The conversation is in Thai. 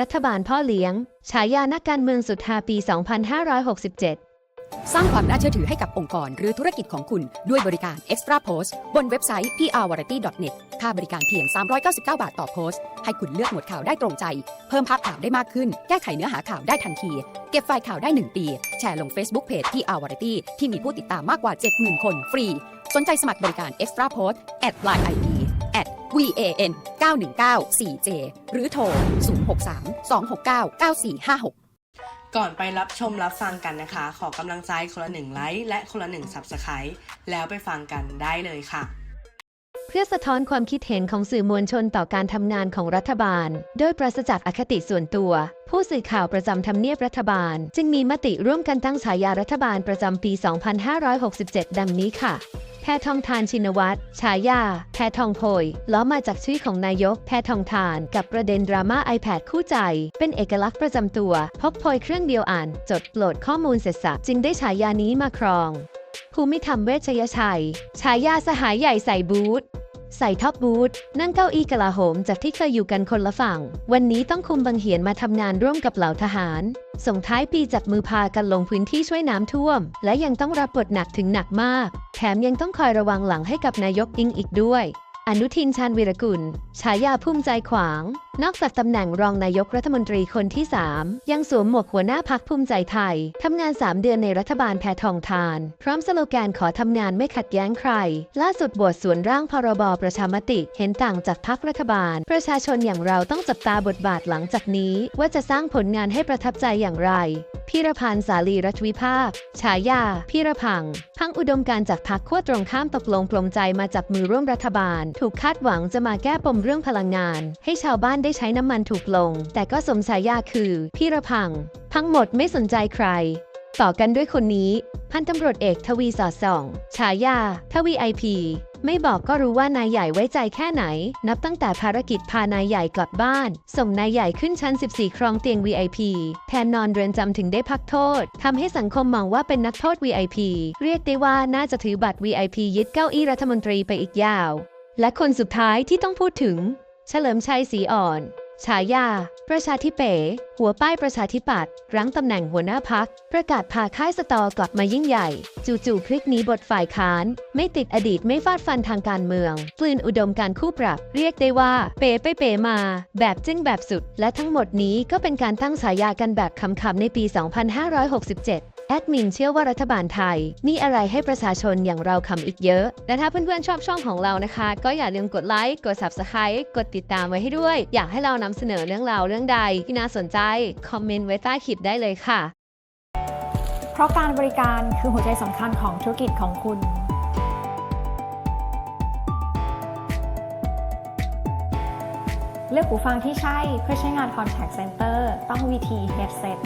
รัฐบาลพ่อเลี้ยง ฉายานักการเมืองสุดฮาปี 2567สร้างความน่าเชื่อถือให้กับองค์กรหรือธุรกิจของคุณด้วยบริการ Extra Post บนเว็บไซต์ prvariety.net ค่าบริการเพียง 399 บาทต่อโพสต์ ให้คุณเลือกหมวดข่าวได้ตรงใจ เพิ่มภาพข่าวได้มากขึ้น แก้ไขเนื้อหาข่าวได้ทันที เก็บไฟล์ข่าวได้ 1 ปี แชร์ลง Facebook Page prvariety ที่มีผู้ติดตามมากกว่า 70,000 คนฟรี สนใจสมัครบริการ Extra Post at line ID van 919 4j หรือโทร 063 269 9456ก่อนไปรับชมรับฟังกันนะคะ ขอกำลังใจคนละหนึ่งไลค์และคนละหนึ่ง Subscribe แล้วไปฟังกันได้เลยค่ะ เพื่อสะท้อนความคิดเห็นของสื่อมวลชนต่อการทำงานของรัฐบาล โดยปราศจากอคติส่วนตัว ผู้สื่อข่าวประจำทำเนียบรัฐบาล จึงมีมติร่วมกันตั้งฉายารัฐบาลประจำปี 2567 ดังนี้ค่ะ แพทองทานชินวัตรฉายา แพทองโพยล้อมาจากชื่อของนายกแพทองทาน กับประเด็นดราม่า iPad คู่ใจ เป็นเอกลักษณ์ประจำตัว พกโพยเครื่องเดียวอ่าน จดโหลดข้อมูลเสร็จสับจึงได้ฉายานี้มาครองภูมิธรรมเวชยชัย ฉายาสหายใหญ่ใส่บูท ใส่ท็อปบูทนั่งเก้าอี้กลาโหมจากที่เคยอยู่กันคนละฝั่ง วันนี้ต้องคุมบังเหียนมาทำงานร่วมกับเหล่าทหาร ส่งท้ายปีจับมือพากันลงพื้นที่ช่วยน้ำท่วม และยังต้องรับบทหนักถึงหนักมาก แถมยังต้องคอยระวังหลังให้กับนายกอิงอีกด้วย อนุทินชาญวีรกุล ฉายาภูมิใจขวาง นอกจากตำแหน่งรองนายกรัฐมนตรีคนที่ 3 ยังสวมหมวกหัวหน้าพักภูมิใจไทย ทำงาน 3 เดือนในรัฐบาลแพทองทาน พร้อมสโลแกนขอทำงานไม่ขัดแย้งใคร ล่าสุดบทสวนร่างพรบประชามติเห็นต่างจากพักรัฐบาล ประชาชนอย่างเราต้องจับตาบทบาทหลังจากนี้ ว่าจะสร้างผลงานให้ประทับใจอย่างไรพีรพันธ์สาลีรัฐวิภาค ฉายา พีรพัง พังอุดมการจากพักขั้วตรงข้ามตกลงปลงใจมาจับมือร่วมรัฐบาล ถูกคาดหวังจะมาแก้ปมเรื่องพลังงาน ให้ชาวบ้านได้ใช้น้ำมันถูกลง แต่ก็สมฉายาคือพีรพัง ทั้งหมดไม่สนใจใคร ต่อกันด้วยคนนี้ พันตำรวจเอกทวีสอดส่อง ฉายา ทวีไอพีไม่บอกก็รู้ว่านายใหญ่ไว้ใจแค่ไหน นับตั้งแต่ภารกิจพานายใหญ่กลับบ้าน ส่งนายใหญ่ขึ้นชั้น 14 ครองเตียง VIP แทนนอนเรือนจำถึงได้พักโทษ ทำให้สังคมมองว่าเป็นนักโทษ VIP เรียกได้ว่าน่าจะถือบัตร VIP ยึดเก้าอี้รัฐมนตรีไปอีกยาว และคนสุดท้ายที่ต้องพูดถึง เฉลิมชัยศรีอ่อน ฉายา ประชาธิเป๋ หัวป้ายประชาธิปัตย์รั้งตำแหน่งหัวหน้าพัก ประกาศพาค่ายสตอกลับมายิ่งใหญ่ จู่ๆพลิกหนีบทฝ่ายค้าน ไม่ติดอดีตไม่ฟาดฟันทางการเมืองกลืนอุดมการคู่ปรับ เรียกได้ว่า เป๋ไปเป๋มา แบบจึ้งแบบสุด และทั้งหมดนี้ก็เป็นการตั้งฉายากันแบบคำๆในปี 2567 แอดมินเชื่อว่ารัฐบาลไทย มีอะไรให้ประชาชนอย่างเราคำอีกเยอะ และถ้าเพื่อนๆชอบช่องของเรานะคะ ก็อย่าลืมกดไลค์ กด Subscribe กดติดตามไว้ให้ด้วย อยากให้เรานำเสนอเรื่องราวเรื่องใดที่น่าสนใจ คอมเมนต์ไว้ใต้คลิปได้เลยค่ะ เพราะการบริการคือหัวใจสำคัญของธุรกิจของคุณเลือกหูฟังที่ใช่เพื่อใช้งาน Contact Center ต้อง VT Headset